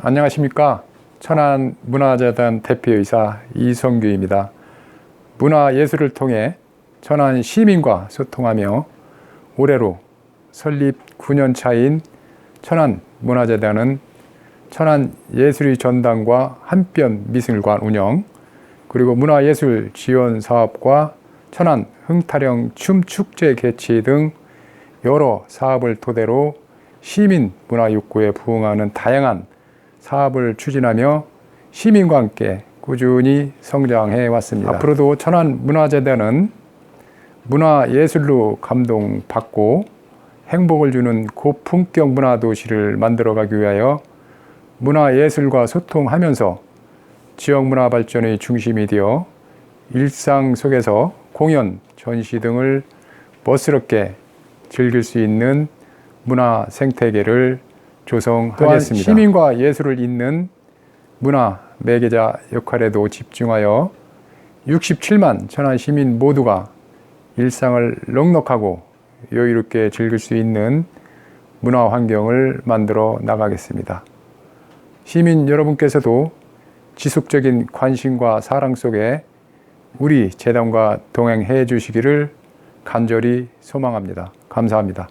안녕하십니까. 천안 문화재단 대표이사 이성규입니다. 문화예술을 통해 천안 시민과 소통하며 올해로 설립 9년 차인 천안 문화재단은 천안 예술의 전당과 한편 미술관 운영, 그리고 문화예술 지원 사업과 천안 흥타령 춤축제 개최 등 여러 사업을 토대로 시민 문화 욕구에 부응하는 다양한 사업을 추진하며 시민과 함께 꾸준히 성장해 왔습니다. 앞으로도 천안 문화재단은 문화예술로 감동받고 행복을 주는 고품격 문화도시를 만들어가기 위하여 문화예술과 소통하면서 지역 문화 발전의 중심이 되어 일상 속에서 공연, 전시 등을 멋스럽게 즐길 수 있는 문화 생태계를 조성하겠습니다. 시민과 예술을 잇는 문화 매개자 역할에도 집중하여 67만 천안 시민 모두가 일상을 넉넉하고 여유롭게 즐길 수 있는 문화 환경을 만들어 나가겠습니다. 시민 여러분께서도 지속적인 관심과 사랑 속에 우리 재단과 동행해 주시기를 간절히 소망합니다. 감사합니다.